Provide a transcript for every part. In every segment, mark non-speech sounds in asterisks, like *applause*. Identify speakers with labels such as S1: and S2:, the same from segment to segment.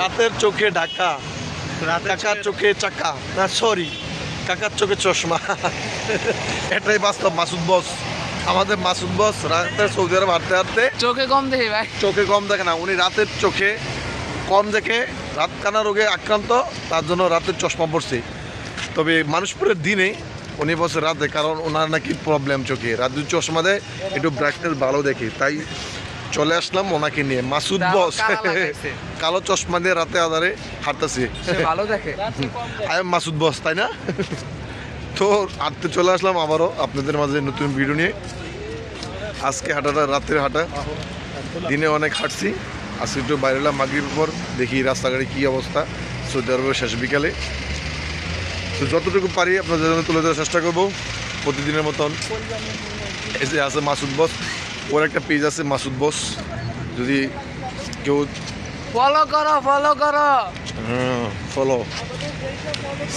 S1: রাতের চোখে ঢাকা। কাকার চোখে চাকা। না সরি কাকার চোখে চশমা। এটাই বাস্তব মাসুদ বস। আমাদের মাসুদ বস রাতে সৌদি আরব হাঁটতে হাঁটতে
S2: চোখে কম দেখে ভাই।
S1: চোখে কম দেখে না উনি রাতের চোখে কম দেখে রাত কানা রোগে আক্রান্ত তার জন্য রাতের চশমা পড়ছে তবে মানুষপুরের দিনে উনি বসে রাতে কারণ ওনার নাকি প্রবলেম চোখে। রাতের চশমা দেয় একটু ব্রাইটনেস ভালো দেখে। তাই চলে আসলাম ওনাকে নিয়ে। মাসুদ বস। *laughs*
S2: কালো
S1: চশমা দিয়ে রাতে আধারে হাঁটতেছে।
S2: ভালো দেখে। *laughs*
S1: আই এম মাসুদ বস তাই না? *laughs* তো হাঁটতে চলে আসলাম আবারও আপনাদের মাঝে নতুন ভিডিও নিয়ে। আজকে হাঁটাটা রাতের হাঁটা। দিনে অনেক হাঁটছি। আজকে একটু বাইরে এলাম মাগরিবের পর। দেখি রাস্তাঘাটে কী অবস্থা। সৌদি আরবের শেষ বিকালে। তো যতটুকু পারি আপনাদের জন্য তুলে ধরার চেষ্টা করব। প্রতিদিনের মতন এসে আছে মাসুদ বস। ওর একটা পেজ আছে মাসুদ বস যদি কেউ
S2: ফলো করো ফলো করো।
S1: হ্যাঁ ফলো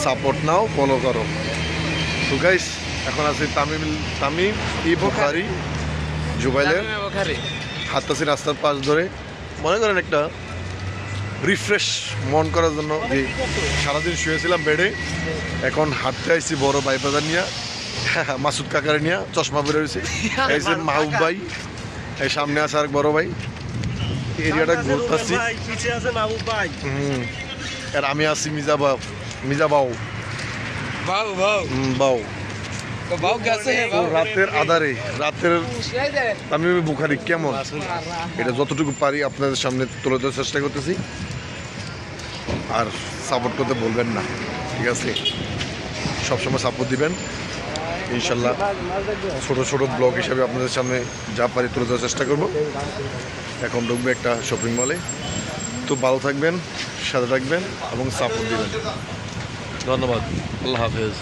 S1: সাপোর্ট নাও ফলো করো। তো গাইস এখন আছে তামিম তামিম ই বুখারি জুবাইলের। হাততাসি রাস্তার পাশ ধরে। মনে করেন একটা রিফ্রেশ মন করার জন্য যে সারাদিন শুয়েছিলাম বেডে এখন হাঁটতে আইছি বড় বাইবাজার নিয়ে। *laughs* মাসুদ কাকারে নিয়ে চশমা বের হয়েছে *laughs* এই যে মাহুব ভাই এই সামনে আছে আর বড় ভাই। এরিয়াটা ঘুরতেছি
S3: মাহবুব
S1: আর আমি আছি মিজা বাউ মিজা বাউ
S2: বাউ বাউ
S1: হুম, বাউ রাতের আধারে রাতের আমি বুখারি কেমন? এটা যতটুকু পারি আপনাদের সামনে তুলে ধরার চেষ্টা করতেছি। আর সাপোর্ট করতে বলবেন না ঠিক আছে? সবসময় সাপোর্ট দিবেন। ইনশাল্লাহ ছোট ছোট ব্লগ হিসাবে আপনাদের সামনে যা পারি তুলে দেওয়ার চেষ্টা করব। এখন ঢুকবে একটা শপিং মলে তো ভালো থাকবেন, সাথে থাকবেন এবং সাপোর্ট দিবেন। ধন্যবাদ। আল্লাহ হাফেজ।